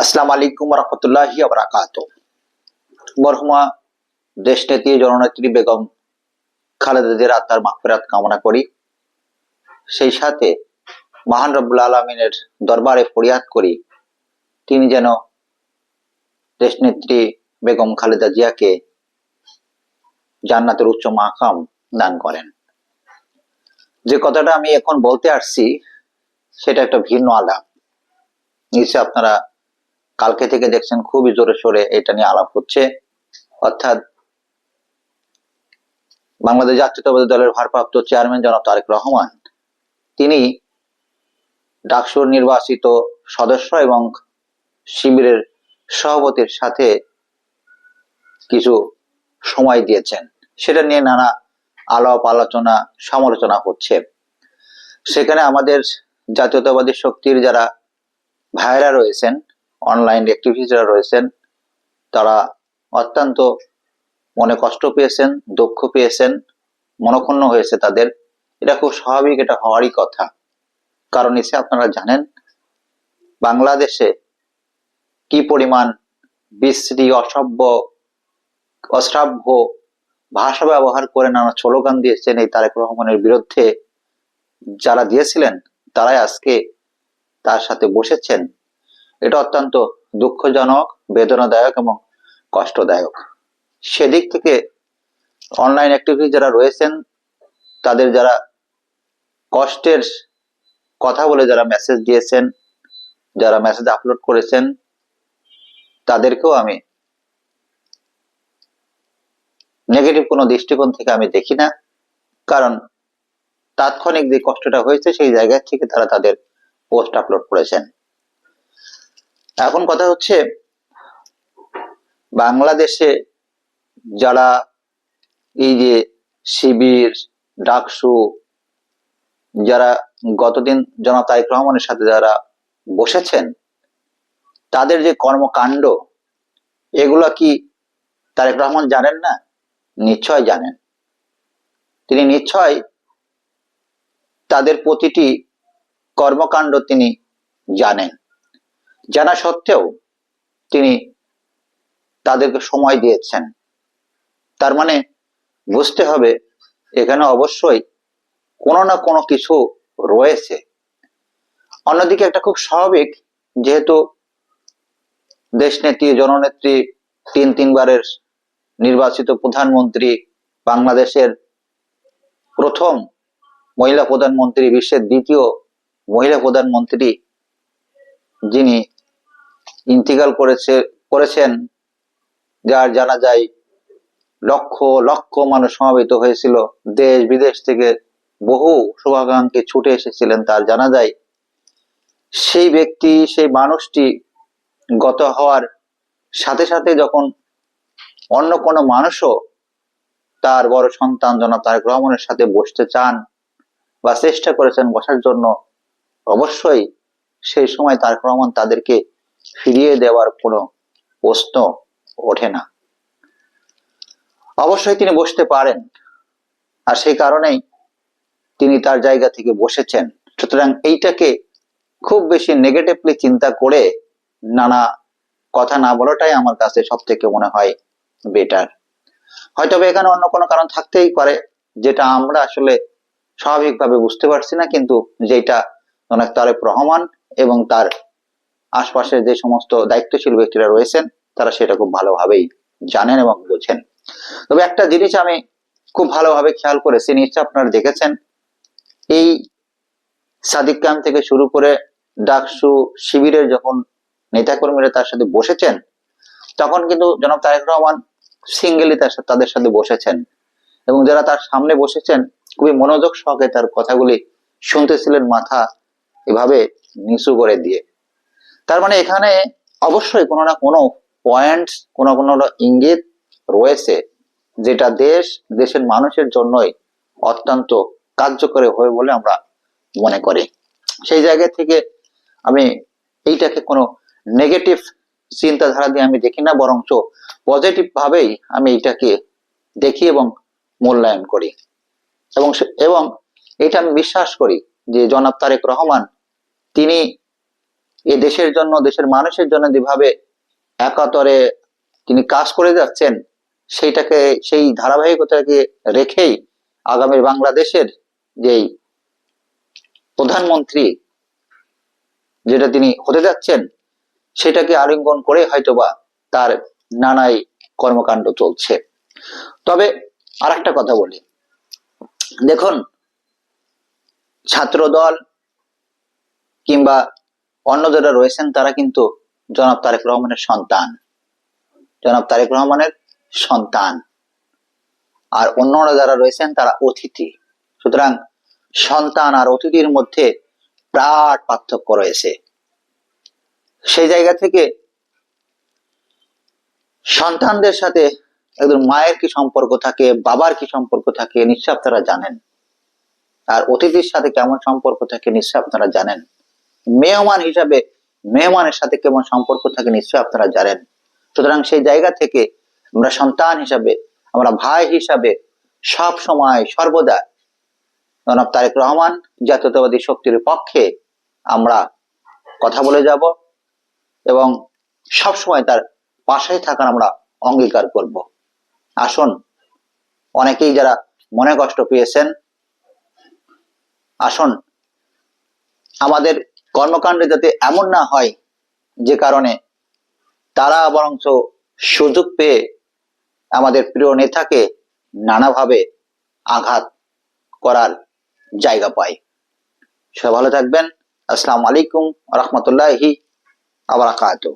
আসসালামু আলাইকুম রহমতুল্লাহি আবরাকাত মরহুমা, দেশনেত্রী, জননেত্রী বেগম খালেদা জিয়ার আত্মার মাগফিরাত কামনা করি। সেই সাথে মহান রব্বুল আলমিনের দরবারে ফরিয়াদ করি, তিনি যেন দেশনেত্রী বেগম খালেদা জিয়াকে জান্নাতের উচ্চ মাকাম দান করেন। যে কথাটা আমি এখন বলতে আসছি, সেটা একটা ভিন্ন আলাপ। নিশ্চয় আপনারা কালকে থেকে দেখছেন খুবই জোরে সোরে এটা নিয়ে আলাপ হচ্ছে। অর্থাৎ বাংলাদেশ জাতীয়তাবাদী দলের ভারপ্রাপ্ত চেয়ারম্যান জনাব তারেক রহমান, তিনি ডাকসুর নির্বাচিত সদস্য এবং শিবিরের সভাপতির সাথে কিছু সময় দিয়েছেন। সেটা নিয়ে নানা আলাপ আলোচনা, সমালোচনা হচ্ছে। সেখানে আমাদের জাতীয়তাবাদী শক্তির যারা ভাইরা রয়েছেন অনলাইন অ্যাক্টিভিস্টরা রয়েছেন, তারা অত্যন্ত মনে কষ্ট পেয়েছেন, দুঃখ পেয়েছেন, মনক্ষুণ্ণ হয়েছে তাদের। এটা খুব স্বাভাবিক, এটা হওয়ারই কথা। কারণ এসে আপনারা জানেন, বাংলাদেশে কি পরিমাণ বিশ্রী, অসভ্য, অশ্রাব্য ভাষা ব্যবহার করে নানা স্লোগান দিয়েছেন এই তারেক রহমানের বিরুদ্ধে। যারা দিয়েছিলেন, তারাই আজকে তার সাথে বসেছেন। এটা অত্যন্ত দুঃখজনক, বেদনাদায়ক এবং কষ্টদায়ক। সেদিক থেকে অনলাইন অ্যাক্টিভিটি যারা রয়েছেন, তাদের যারা কষ্টের কথা বলে যারা মেসেজ দিয়েছেন, যারা মেসেজ আপলোড করেছেন, তাদেরকেও আমি নেগেটিভ কোনো দৃষ্টিকোণ থেকে আমি দেখি না। কারণ তাৎক্ষণিক যে কষ্টটা হয়েছে, সেই জায়গা থেকে তারা তাদের পোস্ট আপলোড করেছেন। এখন কথা হচ্ছে, বাংলাদেশে যারা এই যে শিবির, ডাকসু, যারা গতদিন জনাব তারেক রহমানের সাথে যারা বসেছেন, তাদের যে কর্মকাণ্ড, এগুলা কি তারেক রহমান জানেন না? নিশ্চয় জানেন। তিনি নিশ্চয় তাদের প্রতিটি কর্মকাণ্ড তিনি জানেন। জানা সত্ত্বেও তিনি তাদেরকে সময় দিয়েছেন। তার মানে বুঝতে হবে, এখানে অবশ্যই কোনো না কোনো কিছু রয়েছে। অন্যদিকে একটা খুব স্বাভাবিক, যেহেতু দেশনেত্রী, জননেত্রী, তিন তিনবারের নির্বাচিত প্রধানমন্ত্রী, বাংলাদেশের প্রথম মহিলা প্রধানমন্ত্রী, বিশ্বের দ্বিতীয় মহিলা প্রধানমন্ত্রী যিনি ইন্তিকাল করেছে, করেছেন, যার জানা যায় লক্ষ লক্ষ মানুষ সমাবেত হয়েছিল। দেশ, বিদেশ থেকে বহু শুভাকাঙ্ক্ষী ছুটে এসেছিলেন, তার জানা যায়। সেই ব্যক্তি, সেই মানুষটি গত হওয়ার সাথে সাথে যখন অন্য কোনো মানুষও তার বড় সন্তান জনাব তার রহমানের সাথে বসতে চান বা চেষ্টা করেছেন বসার জন্য, অবশ্যই সেই সময় তার রহমান তাদেরকে ফিরিয়ে দেওয়ার কোনো প্রশ্ন ওঠে না। অবশ্যই তিনি বসতে পারেন আর সেই কারণেই তিনি তার জায়গা থেকে বসেছেন। সুতরাং এইটাকে খুব বেশি নেগেটিভলি চিন্তা করে নানা কথা না বলাটাই আমার কাছে সব থেকে মনে হয় বেটার হয়তো এখানে অন্য কোনো কারণ থাকতেই পারে, যেটা আমরা আসলে স্বাভাবিকভাবে বুঝতে পারছি না, কিন্তু যেটা অনেক তারেক রহমান এবং তার আশপাশের যে সমস্ত দায়িত্বশীল ব্যক্তিরা রয়েছেন, তারা সেটা খুব ভালোভাবেই জানেন এবং বোঝেন। তবে একটা জিনিস আমি খুব ভালোভাবে খেয়াল করেছি নিশ্চয় আপনারা দেখেছেন, এই সাদিক ক্যাম্প থেকে শুরু করে ডাকসু শিবিরের যখন নেতাকর্মীরা তার সাথে বসেছেন, তখন কিন্তু জনাব তারেক রহমান সিঙ্গেলি তার সাথে, তাদের সাথে বসেছেন এবং যারা তার সামনে বসেছেন, খুবই মনোযোগ সহকারে তার কথাগুলি শুনতেছিলেন মাথা এভাবে নিচু করে দিয়ে। তার মানে এখানে অবশ্যই কোনো না কোনো পয়েন্ট কোনো কোনো ইঙ্গিত রয়েছে যেটা দেশ, দেশের মানুষের জন্যই অত্যন্ত কার্যকরী হবে বলে আমরা মনে করি। সেই জায়গা থেকে আমি এইটাকে কোনো নেগেটিভ চিন্তাধারা দিয়ে আমি দেখি না, বরঞ্চ পজিটিভ ভাবেই আমি এটাকে দেখি এবং মূল্যায়ন করি। এবং এবং এটা আমি বিশ্বাস করি যে জনাব তারেক রহমান, তিনি এ দেশের জন্য, দেশের মানুষের জন্য যেভাবে একাতরে তিনি কাজ করে যাচ্ছেন, সেইটাকে, সেই ধারাবাহিকতাকে রেখেই আগামী বাংলাদেশের যেই প্রধানমন্ত্রী যেটা তিনি হতে যাচ্ছেন, সেটাকে আলিঙ্গন করে হয়তোবা তার নানাই কর্মকাণ্ড চলছে। তবে আর একটা কথা বলি। দেখুন ছাত্র দল কিংবা অন্য যারা রয়েছেন, তারা কিন্তু জনাব তারেক রহমানের সন্তান। জনাব তারেক রহমানের সন্তান। আর অন্যরা যারা রয়েছেন, তারা অতিথি। সুতরাং সন্তান আর অতিথির মধ্যে বিরাট পার্থক্য রয়েছে। সেই জায়গা থেকে সন্তানদের সাথে একজন মায়ের কি সম্পর্ক থাকে, বাবার কি সম্পর্ক থাকে, নিশ্চয় আপনারা জানেন। আর অতিথির সাথে কেমন সম্পর্ক থাকে, নিশ্চয় আপনারা জানেন। মেহমান হিসাবে মেহমানের সাথে কেমন সম্পর্ক থাকে নিশ্চয় আপনারা জানেন। সুতরাং সেই জায়গা থেকে আমরা সন্তান হিসাবে, আমরা ভাই হিসাবে সব সময় সর্বদা জনাব তারেক রহমান জাতীয়তাবাদী শক্তির পক্ষে আমরা কথা বলে যাব এবং সব সময় তার পাশে থাকার আমরা অঙ্গীকার করব। আসুন, অনেকেই যারা মনে কষ্ট পেয়েছেন, আসুন, আমাদের কর্মকাণ্ডে যাতে এমন না হয় যে কারণে তারা বরঞ্চ সুযোগ পেয়ে আমাদের প্রিয় নেতাকে নানাভাবে আঘাত করার জায়গা পায়। সবাই ভালো থাকবেন। আসসালামু আলাইকুম রহমতুল্লাহি আবরাকাতুহ